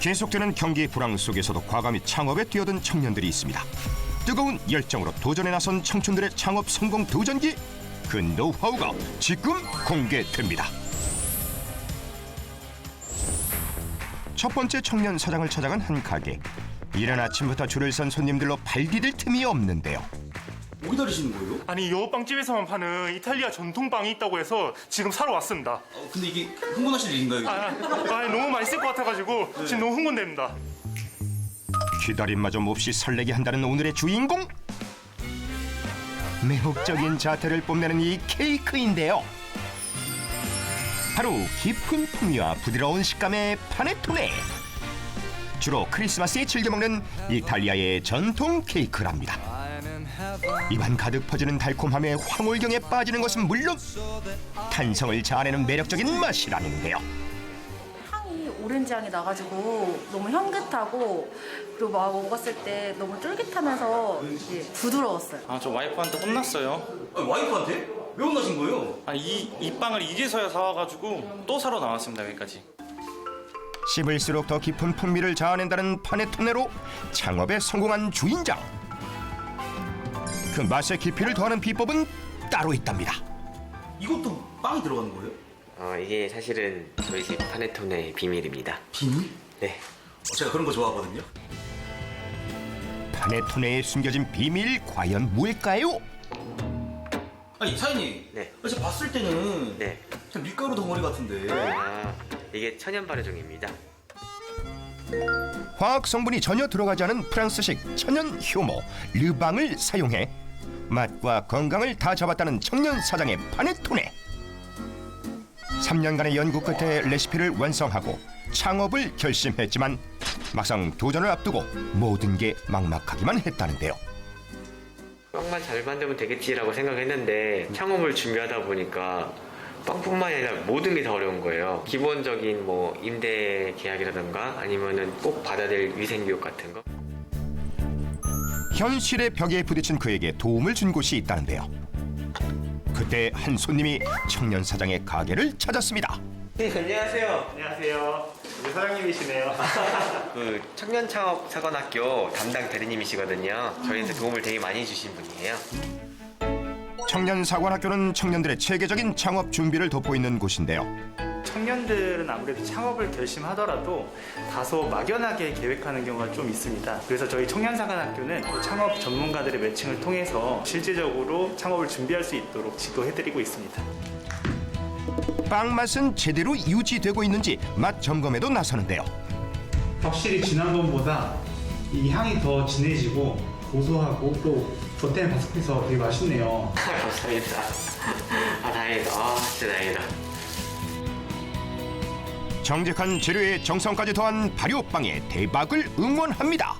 계속되는 경기 불황 속에서도 과감히 창업에 뛰어든 청년들이 있습니다. 뜨거운 열정으로 도전에 나선 청춘들의 창업 성공 도전기 그 노하우가 지금 공개됩니다. 첫 번째 청년 사장을 찾아간 한 가게. 이른 아침부터 줄을 선 손님들로 발디딜 틈이 없는데요. 뭐 기다리시는 거예요? 아니 요 빵집에서만 파는 이탈리아 전통 빵이 있다고 해서 지금 사러 왔습니다. 어, 근데 이게 흥분하실 일인가요? 이게? 아, 아 너무 맛있을 것 같아가지고 지금 너무 흥분됩니다. 기다림마저 몹시 설레게 한다는 오늘의 주인공 매혹적인 자태를 뽐내는 이 케이크인데요 바로 깊은 풍미와 부드러운 식감의 파네토네 주로 크리스마스에 즐겨 먹는 이탈리아의 전통 케이크랍니다 입안 가득 퍼지는 달콤함에 황홀경에 빠지는 것은 물론 탄성을 자아내는 매력적인 맛이라는데요 향이 오렌지 향이 나가지고 너무 향긋하고 그리고 막 먹었을 때 너무 쫄깃하면서 이게 부드러웠어요. 아, 저 와이프한테 혼났어요. 아, 와이프한테? 왜 혼나신 거예요? 아, 이, 이 빵을 이제서야 사와가지고 또 사러 나왔습니다, 여기까지. 씹을수록 더 깊은 풍미를 자아낸다는 파네토네로 창업에 성공한 주인장. 그 맛의 깊이를 더하는 비법은 따로 있답니다. 이것도 빵이 들어가는 거예요? 어, 이게 사실은 저희 집 파네톤의 비밀입니다. 비밀? 네. 어, 제가 그런 거 좋아하거든요. 파네토네에 숨겨진 비밀 과연 뭘까요? 아니 사장님. 네. 아, 제가 봤을 때는 네. 그냥 밀가루 덩어리 같은데. 아, 이게 천연 발효종입니다. 화학 성분이 전혀 들어가지 않은 프랑스식 천연 효모 르방을 사용해 맛과 건강을 다 잡았다는 청년 사장의 파네토네. 3년간의 연구 끝에 레시피를 완성하고 창업을 결심했지만 막상 도전을 앞두고 모든 게 막막하기만 했다는데요. 빵만 잘 만들면 되겠지라고 생각했는데 창업을 준비하다 보니까 빵뿐만이 아니라 모든 게 다 어려운 거예요. 기본적인 뭐 임대 계약이라든가 아니면은 꼭 받아야 될 위생 교육 같은 거. 현실의 벽에 부딪힌 그에게 도움을 준 곳이 있다는데요. 그때 한 손님이 청년 사장의 가게를 찾았습니다. 네, 안녕하세요. 안녕하세요. 우리 사장님이시네요. 그 청년 창업 사관학교 담당 대리님이시거든요. 저희한테 도움을 되게 많이 주신 분이에요. 청년 사관학교는 청년들의 체계적인 창업 준비를 돋보이는 곳인데요. 청년들은 아무래도 창업을 결심하더라도 다소 막연하게 계획하는 경우가 좀 있습니다. 그래서 저희 청년사관학교는 창업 전문가들의 매칭을 통해서 실질적으로 창업을 준비할 수 있도록 지도해드리고 있습니다. 빵 맛은 제대로 유지되고 있는지 맛 점검에도 나서는데요. 확실히 지난번보다 이 향이 더 진해지고 고소하고 또 겉에는 바삭해서 되게 맛있네요. 감사합니다. 아, 다행이다. 아, 진짜 다행이다. 정직한 재료에 정성까지 더한 발효빵의 대박을 응원합니다.